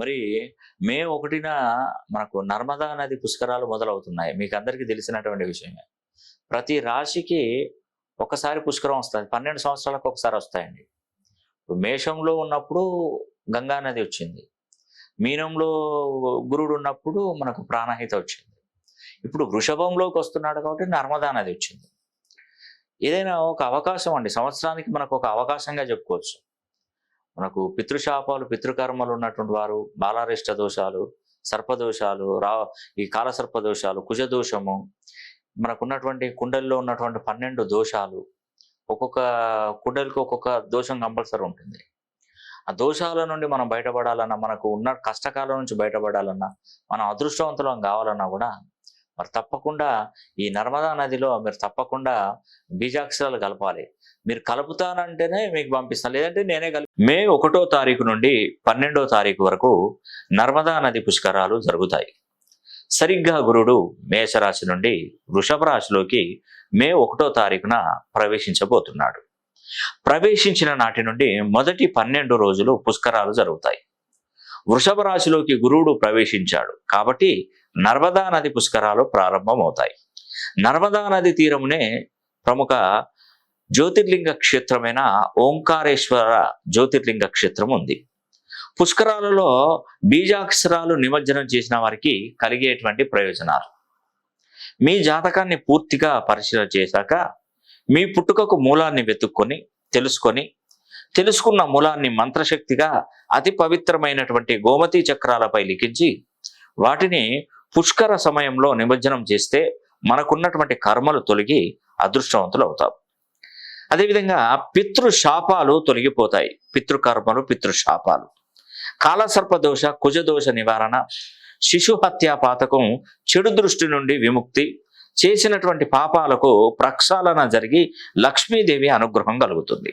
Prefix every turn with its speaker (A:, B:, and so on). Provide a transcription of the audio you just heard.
A: మరి మే ఒకటిన మనకు నర్మదా నది పుష్కరాలు మొదలవుతున్నాయి. మీకు అందరికీ తెలిసినటువంటి విషయమే. ప్రతి రాశికి ఒకసారి పుష్కరం వస్తుంది. పన్నెండు సంవత్సరాలకు ఒకసారి వస్తాయండి. మేషంలో ఉన్నప్పుడు గంగా నది వచ్చింది. మీనంలో గురుడు ఉన్నప్పుడు మనకు ప్రాణహిత వచ్చింది. ఇప్పుడు వృషభంలోకి వస్తున్నాడు కాబట్టి నర్మదా నది వచ్చింది. ఏదైనా ఒక అవకాశం అండి. సంవత్సరానికి మనకు ఒక అవకాశంగా చెప్పుకోవచ్చు. మనకు పితృశాపాలు పితృకర్మలు ఉన్నటువంటి వారు బాలారిష్ట దోషాలు సర్పదోషాలు రా ఈ కాలసర్ప దోషాలు కుజదోషము మనకు ఉన్నటువంటి కుండల్లో ఉన్నటువంటి పన్నెండు దోషాలు ఒక్కొక్క కుండలికి ఒక్కొక్క దోషం కంపల్సరీ ఉంటుంది. ఆ దోషాల నుండి మనం బయటపడాలన్నా మనకు ఉన్న కష్టకాలం నుంచి బయటపడాలన్నా మనం అదృష్టవంతులం కావాలన్నా కూడా మరి తప్పకుండా ఈ నర్మదా నదిలో మీరు తప్పకుండా బీజాక్షరాలు కలపాలి. మీరు కలుపుతానంటేనే మీకు పంపిస్తాను. లేదంటే నేనే కలిపి. మే ఒకటో తారీఖు నుండి పన్నెండో తారీఖు వరకు నర్మదా నది పుష్కరాలు జరుగుతాయి. సరిగ్గా గురుడు మేషరాశి నుండి వృషభ రాశిలోకి మే ఒకటో తారీఖున ప్రవేశించబోతున్నాడు. ప్రవేశించిన నాటి నుండి మొదటి పన్నెండు రోజులు పుష్కరాలు జరుగుతాయి. వృషభ రాశిలోకి గురువుడు ప్రవేశించాడు. కాబట్టి నర్మదా నది పుష్కరాలు ప్రారంభమవుతాయి. నర్మదా నది తీరమునే ప్రముఖ జ్యోతిర్లింగ క్షేత్రమైన ఓంకారేశ్వర జ్యోతిర్లింగ క్షేత్రం ఉంది. పుష్కరాలలో బీజాక్షరాలు నిమజ్జనం చేసిన వారికి కలిగేటువంటి ప్రయోజనాలు. మీ జాతకాన్ని పూర్తిగా పరిశీలన చేశాక మీ పుట్టుకకు మూలాన్ని వెతుక్కొని తెలుసుకొని తెలుసుకున్న మూలాన్ని మంత్రశక్తిగా అతి పవిత్రమైనటువంటి గోమతి చక్రాలపై లిఖించి వాటిని పుష్కర సమయంలో నిమజ్జనం చేస్తే మనకున్నటువంటి కర్మలు తొలగి అదృష్టవంతులు అవుతాం. అదేవిధంగా పితృశాపాలు తొలగిపోతాయి. పితృకర్మలు పితృశాపాలు. కాలసర్పదోష కుజదోష నివారణ శిశుహత్యా పాతకం చెడు దృష్టి నుండి విముక్తి చేసినటువంటి పాపాలకు ప్రక్షాళన జరిగి లక్ష్మీదేవి అనుగ్రహం కలుగుతుంది.